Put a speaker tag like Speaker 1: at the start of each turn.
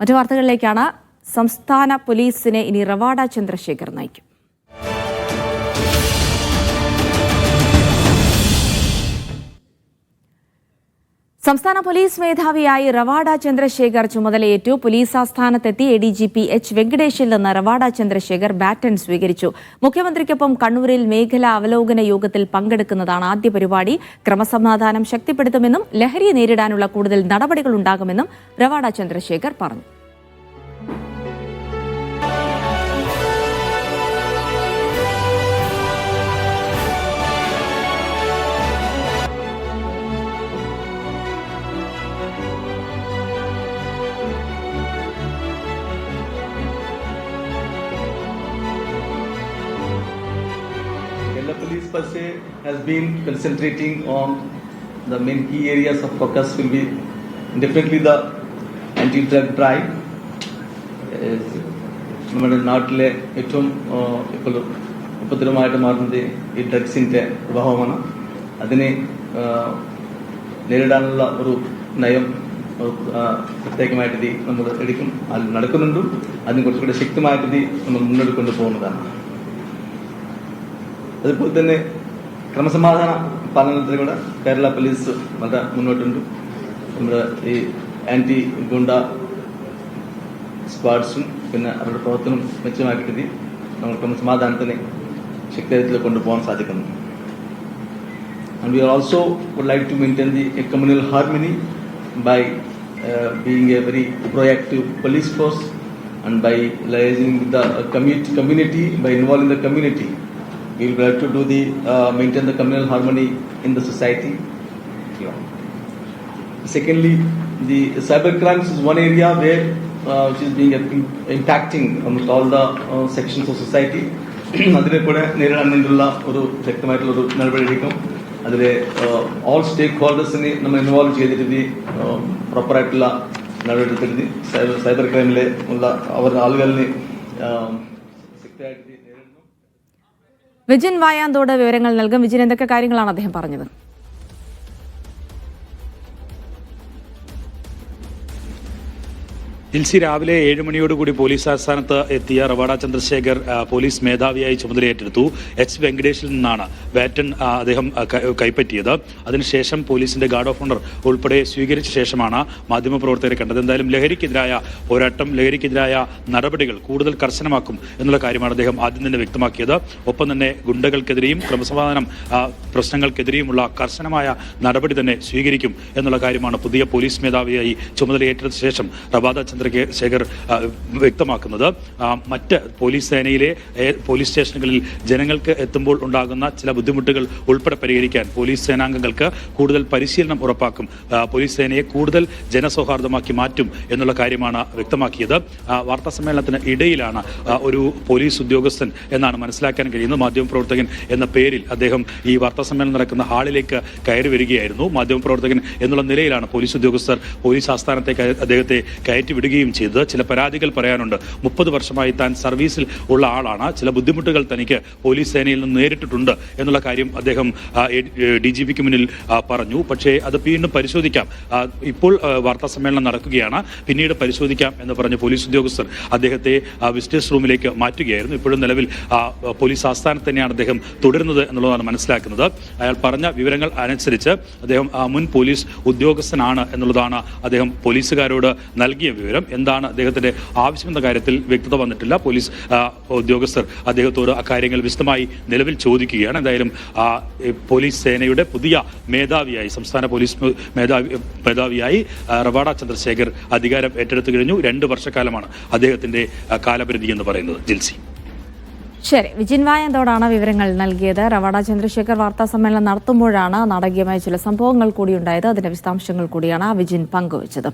Speaker 1: മറ്റു വാർത്തകളിലേക്കാണ് സംസ്ഥാന പോലീസിനെ ഇനി റവാഡ ചന്ദ്രശേഖർ നയിക്കും. സംസ്ഥാന പോലീസ് മേധാവിയായി റവാഡ ചന്ദ്രശേഖർ ചുമതലയേറ്റു. Police ആസ്ഥാനത്തെത്തി A D G P H വെങ്കടേഷിൽ നിന്ന് റവാഡ ചന്ദ്രശേഖർ ബാറ്റൺ സ്വീകരിച്ചു. മുഖ്യമന്ത്രിക്കൊപ്പം കണ്ണൂരിൽ മേഖലാ അവലോകന യോഗത്തിൽ പങ്കെടുക്കുന്നതാണ് ആദ്യ പരിപാടി. ക്രമസമാധാനം ശക്തിപ്പെടുത്തുമെന്നും ലഹരി നേരിടാനുള്ള കൂടുതൽ നടപടികൾ ഉണ്ടാകുമെന്നും റവാഡ ചന്ദ്രശേഖർ പറഞ്ഞു.
Speaker 2: Kerala per se has been concentrating on the main key areas of focus will be definitely the anti-drug drive. നമ്മുടെ നാട്ടിലെ ഏറ്റവും ഇപ്പോൾ ഉപദ്രവമായിട്ട് മാറുന്നത് ഈ ഡ്രഗ്സിന്റെ പ്രഭാവമാണ്. അതിനെ നേരിടാനുള്ള ഒരു നയം പ്രത്യേകമായിട്ട് ഇത് നമ്മൾ എടുക്കും അത് നടക്കുന്നുണ്ട്. അതിന് കുറച്ചുകൂടി ശക്തമായിട്ട് ഇത് നമ്മൾ മുന്നോട്ട് കൊണ്ടുപോകുന്നതാണ്. അതുപോലെ തന്നെ ക്രമസമാധാന പാലനത്തിന് കൂടെ കേരള പോലീസ് വളരെ മുന്നോട്ടുണ്ട് നമ്മുടെ ഈ ആന്റി ഗുണ്ട സ്ക്വാഡ്സും പിന്നെ അവരുടെ പ്രവർത്തനം മെച്ചമാക്കിയിട്ട് നമ്മൾ ക്രമസമാധാനത്തിനെ ശക്തിയിൽ കൊണ്ടുപോകാൻ സാധിക്കുന്നു And we also would like to maintain the a communal harmony by uh, being a very proactive police force and by liaising with the uh, community, community, by involving the community. We will like to do the uh, maintain the communal harmony in the society. Yeah. Secondly, the cyber crimes is one area where uh, which is being uh, impacting almost all the uh, sections of society. അതിനെ കൂടെ നേരിടാൻ വേണ്ടിയുള്ള ഒരു ശക്തമായിട്ടുള്ള ഒരു നടപടിയെടുക്കും അതിൽ all സ്റ്റേക്ക് ഹോൾഡേഴ്സിനെ നമ്മൾ ഇൻവോൾവ് ചെയ്തിട്ട് പ്രോപ്പറായിട്ടുള്ള നടപടി എടുത്തിട്ട് സൈബർ സൈബർ ക്രൈമിലെ ഉള്ള അവരുടെ ആളുകളിനെ uh, ശക്തമായിട്ട് നേരിടുന്നു
Speaker 1: വിജിൻ വായാന്തോട് വിവരങ്ങൾ നൽകും. വിജിൻ എന്തൊക്കെ കാര്യങ്ങളാണ് അദ്ദേഹം പറഞ്ഞത്?
Speaker 3: ജിൽസി രാവിലെ ഏഴ് മണിയോടുകൂടി പോലീസ് ആസ്ഥാനത്ത് എത്തിയ റവാഡ ചന്ദ്രശേഖർ പോലീസ് മേധാവിയായി ചുമതലയേറ്റെടുത്തു. എച്ച്. വെങ്കടേഷിൽ നിന്നാണ് ബാറ്റൺ അദ്ദേഹം കൈപ്പറ്റിയത്. അതിനുശേഷം പോലീസിന്റെ ഗാർഡ് ഓഫ് ഓണർ ഉൾപ്പെടെ സ്വീകരിച്ച ശേഷമാണ് മാധ്യമപ്രവർത്തകരെ കണ്ടത്. എന്തായാലും ലഹരിക്കെതിരായ പോരാട്ടം ലഹരിക്കെതിരായ നടപടികൾ കൂടുതൽ കർശനമാക്കും എന്നുള്ള കാര്യമാണ് അദ്ദേഹം ആദ്യം തന്നെ വ്യക്തമാക്കിയത്. ഒപ്പം തന്നെ ഗുണ്ടകൾക്കെതിരെയും ക്രമസമാധാനം പ്രശ്നങ്ങൾക്കെതിരെയുമുള്ള കർശനമായ നടപടി തന്നെ സ്വീകരിക്കും എന്നുള്ള കാര്യമാണ് പുതിയ പോലീസ് മേധാവിയായി ചുമതലയേറ്റ ശേഷം റവാദ ചന്ദ്രശേഖർ വ്യക്തമാക്കുന്നത്. മറ്റ് പോലീസ് സേനയിലെ പോലീസ് സ്റ്റേഷനുകളിൽ ജനങ്ങൾക്ക് എത്തുമ്പോൾ ഉണ്ടാകുന്ന ചില ബുദ്ധിമുട്ടുകൾ ഉൾപ്പെടെ പരിഹരിക്കാൻ പോലീസ് സേനാംഗങ്ങൾക്ക് കൂടുതൽ പരിശീലനം ഉറപ്പാക്കും. പോലീസ് സേനയെ കൂടുതൽ ജനസൗഹാർദ്ദമാക്കി മാറ്റും എന്നുള്ള കാര്യമാണ് വ്യക്തമാക്കിയത്. വാർത്താ സമ്മേളനത്തിന് ഇടയിലാണ് ഒരു പോലീസ് ഉദ്യോഗസ്ഥൻ എന്നാണ് മനസ്സിലാക്കാൻ കഴിയുന്നത്. മാധ്യമപ്രവർത്തകൻ എന്ന പേരിൽ അദ്ദേഹം ഈ വാർത്താ സമ്മേളനം നടക്കുന്ന ഹാളിലേക്ക് കയറി വരികയായിരുന്നു. മാധ്യമപ്രവർത്തകൻ എന്നുള്ള നിലയിലാണ് പോലീസ് ഉദ്യോഗസ്ഥർ പോലീസ് ആസ്ഥാനത്തേക്ക് അദ്ദേഹത്തെ കയറ്റി വിടുകയും ചെയ്തത്. ചില പരാതികൾ പറയാനുണ്ട്. മുപ്പത് വർഷമായി താൻ സർവീസിൽ ഉള്ള ആളാണ്. ചില ബുദ്ധിമുട്ടുകൾ തനിക്ക് പോലീസ് സേനയിൽ നിന്ന് നേരിട്ടിട്ടുണ്ട് എന്നുള്ള കാര്യം അദ്ദേഹം ഡി ജി പിക്ക് മുന്നിൽ പറഞ്ഞു. പക്ഷേ അത് വീണ്ടും പരിശോധിക്കാം. ഇപ്പോൾ വാർത്താ സമ്മേളനം നടക്കുകയാണ്. പിന്നീട് പരിശോധിക്കാം എന്ന് പറഞ്ഞ് പോലീസ് ഉദ്യോഗസ്ഥർ അദ്ദേഹത്തെ വിസിറ്റേഴ്സ് റൂമിലേക്ക് മാറ്റുകയായിരുന്നു. ഇപ്പോഴും നിലവിൽ പോലീസ് ആസ്ഥാനത്ത് തന്നെയാണ് അദ്ദേഹം തുടരുന്നത് എന്നുള്ളതാണ് മനസ്സിലാക്കുന്നത്. അയാൾ പറഞ്ഞ വിവരങ്ങൾ അനുസരിച്ച് അദ്ദേഹം മുൻ പോലീസ് ഉദ്യോഗസ്ഥനാണ് എന്നുള്ളതാണ് അദ്ദേഹം പോലീസുകാരോട് നൽകിയ വിവരം. എന്താണ് അദ്ദേഹത്തിന്റെ ആവശ്യമെന്ന കാര്യത്തിൽ വ്യക്തത വന്നിട്ടില്ല. പോലീസ് ഉദ്യോഗസ്ഥർ അദ്ദേഹത്തോട് അക്കാര്യങ്ങൾ വിശദമായി നിലവിൽ ചോദിക്കുകയാണ്. എന്തായാലും പോലീസ് സേനയുടെ പുതിയ മേധാവിയായി സംസ്ഥാന പോലീസ് മേധാവി മേധാവിയായി റവാഡ ചന്ദ്രശേഖർ അധികാരം ഏറ്റെടുത്തു കഴിഞ്ഞു. രണ്ട് വർഷക്കാലമാണ് അദ്ദേഹത്തിന്റെ കാലപരിധി എന്ന് പറയുന്നത്. ജിൽസി.
Speaker 1: ശരി. വിജിൻ വായന്തോടാണ് വിവരങ്ങൾ നൽകിയത്? റവാഡ ചന്ദ്രശേഖർ വാർത്താ സമ്മേളനം നടത്തുമ്പോഴാണ് നാടകീയമായ ചില സംഭവങ്ങൾ കൂടിയുണ്ടായത് അതിന്റെ വിശദാംശങ്ങൾ കൂടിയാണ് വിജിൻ പങ്കുവച്ചത്.